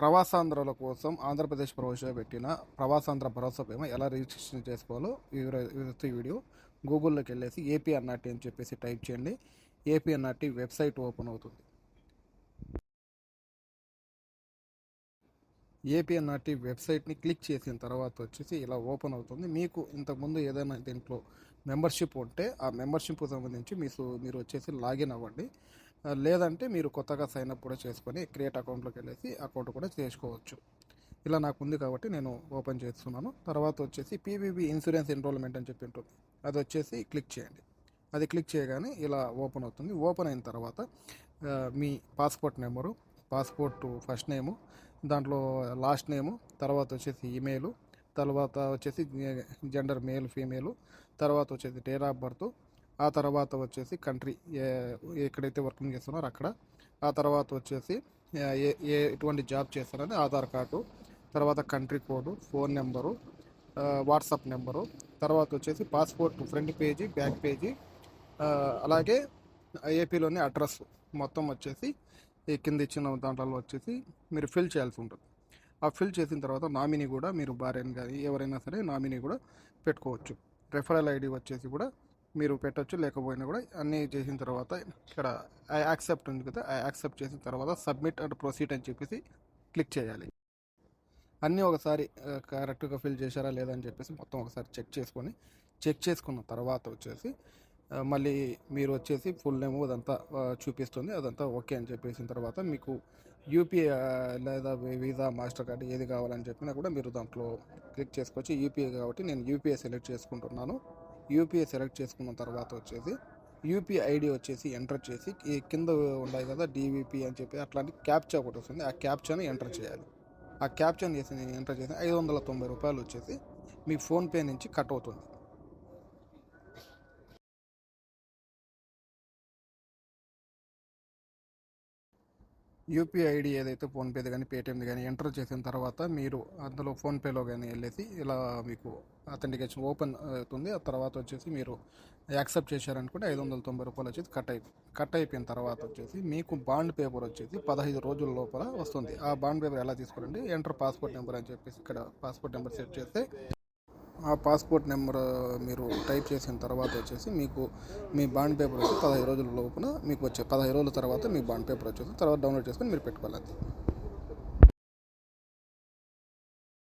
ప్రవాసాంధ్రుల కోసం ఆంధ్రప్రదేశ్ ప్రవేశపెట్టిన పెట్టిన ప్రవాసాంధ్ర భరోసా బీమా ఎలా రిజిస్ట్రేషన్ చేసుకోవాలో ఈ వీడియో గూగుల్లోకి వెళ్ళేసి ఏపీఎన్ఆర్టీ అని చెప్పేసి టైప్ చేయండి. ఏపీఎన్ఆర్టీ వెబ్సైట్ ఓపెన్ అవుతుంది. ఏపీఎన్ఆర్టీ వెబ్సైట్ని క్లిక్ చేసిన తర్వాత వచ్చేసి ఇలా ఓపెన్ అవుతుంది. మీకు ఇంతకుముందు ఏదైనా దీంట్లో మెంబర్షిప్ ఉంటే ఆ మెంబర్షిప్కి సంబంధించి మీరు మీరు వచ్చేసి లాగిన్ అవ్వండి. లేదంటే మీరు కొత్తగా సైన్ అప్ కూడా చేసుకొని క్రియేట్ అకౌంట్లోకి వెళ్ళేసి అకౌంట్ కూడా చేసుకోవచ్చు. ఇలా నాకు ఉంది కాబట్టి నేను ఓపెన్ చేస్తున్నాను. తర్వాత వచ్చేసి పీవీబీ ఇన్సూరెన్స్ ఎన్రోల్మెంట్ అని చెప్పి ఉంటుంది. అది వచ్చేసి క్లిక్ చేయండి. అది క్లిక్ చేయగానే ఇలా ఓపెన్ అవుతుంది. ఓపెన్ అయిన తర్వాత మీ passport number passport first name దాంట్లో లాస్ట్ నేము తర్వాత వచ్చేసి ఈమెయిల్ తర్వాత వచ్చేసి జెండర్ మేల్ ఫీమేలు తర్వాత వచ్చేసి డేట్ ఆఫ్ బర్త్ ఆ తర్వాత వచ్చేసి కంట్రీ ఎక్కడైతే వర్కింగ్ చేస్తున్నారో అక్కడ. ఆ తర్వాత వచ్చేసి ఏ ఏ ఎటువంటి జాబ్ చేస్తారని ఆధార్ కార్డు తర్వాత country code phone number WhatsApp number తర్వాత వచ్చేసి passport front page back page అలాగే ఏపీలోని అడ్రస్ మొత్తం వచ్చేసి ఈ కింద ఇచ్చిన దాంట్లో వచ్చేసి మీరు ఫిల్ చేయాల్సి ఉంటుంది. ఆ ఫిల్ చేసిన తర్వాత నామినీ కూడా మీరు భార్యని కానీ ఎవరైనా సరే నామినీ కూడా పెట్టుకోవచ్చు. రెఫరల్ ఐడి వచ్చేసి కూడా మీరు పెట్టొచ్చు లేకపోయినా కూడా అన్నీ చేసిన తర్వాత ఇక్కడ ఐ యాక్సెప్ట్ ఉంది కదా ఐ యాక్సెప్ట్ చేసిన తర్వాత సబ్మిట్ అండ్ ప్రొసీడ్ అని చెప్పేసి క్లిక్ చేయాలి. అన్నీ ఒకసారి కరెక్ట్గా ఫిల్ చేశారా లేదా అని చెప్పేసి మొత్తం ఒకసారి చెక్ చేసుకొని చెక్ చేసుకున్న తర్వాత వచ్చేసి మళ్ళీ మీరు వచ్చేసి ఫుల్ నేమ్ అదంతా చూపిస్తుంది అదంతా ఓకే అని చెప్పేసిన తర్వాత మీకు యూపీఐ లేదా వీసా మాస్టర్ కార్డ్ ఏది కావాలని చెప్పినా కూడా మీరు దాంట్లో క్లిక్ చేసుకోవచ్చు. యూపీఐ కాబట్టి నేను యూపీఐ సెలెక్ట్ చేసుకుంటున్నాను. యూపీఐ సెలెక్ట్ చేసుకున్న తర్వాత వచ్చేసి యూపీఐ ఐడి వచ్చేసి ఎంటర్ చేసి ఈ కింద ఉన్నాయి కదా డీవీపీ అని చెప్పి అట్లాంటి క్యాప్చా ఒకటి వస్తుంది. ఆ క్యాప్చాని ఎంటర్ చేయాలి. ఆ క్యాప్చాని చేసి నేను ఎంటర్ చేసి ఐదు వందల తొంభై రూపాయలు వచ్చేసి మీ ఫోన్పే నుంచి కట్ అవుతుంది. యూపీఐ ఐడి ఏదైతే ఫోన్పేది కానీ పేటిఎంది కానీ ఎంటర్ చేసిన తర్వాత మీరు అందులో ఫోన్పేలో కానీ వెళ్ళేసి ఇలా మీకు అథెంటికేషన్ ఓపెన్ అవుతుంది. ఆ తర్వాత వచ్చేసి మీరు యాక్సెప్ట్ చేశారనుకుంటే ఐదు వందల తొంభై రూపాయలు వచ్చేసి కట్ అయి కట్ అయిపోయిన తర్వాత వచ్చేసి మీకు బాండ్ పేపర్ వచ్చేసి పదహైదు రోజుల లోపల వస్తుంది. ఆ బాండ్ పేపర్ ఎలా తీసుకోవాలంటే ఎంటర్ పాస్పోర్ట్ నెంబర్ అని చెప్పేసి ఇక్కడ పాస్పోర్ట్ నెంబర్ సెట్ చేస్తే ఆ పాస్పోర్ట్ నెంబర్ మీరు టైప్ చేసిన తర్వాత వచ్చేసి మీకు మీ బాండ్ పేపర్ వచ్చి పదహైదు రోజుల లోపున మీకు వచ్చే పదహైదు రోజుల తర్వాత మీ బాండ్ పేపర్ వచ్చేసి తర్వాత డౌన్లోడ్ చేసుకొని మీరు పెట్టుకోవాలి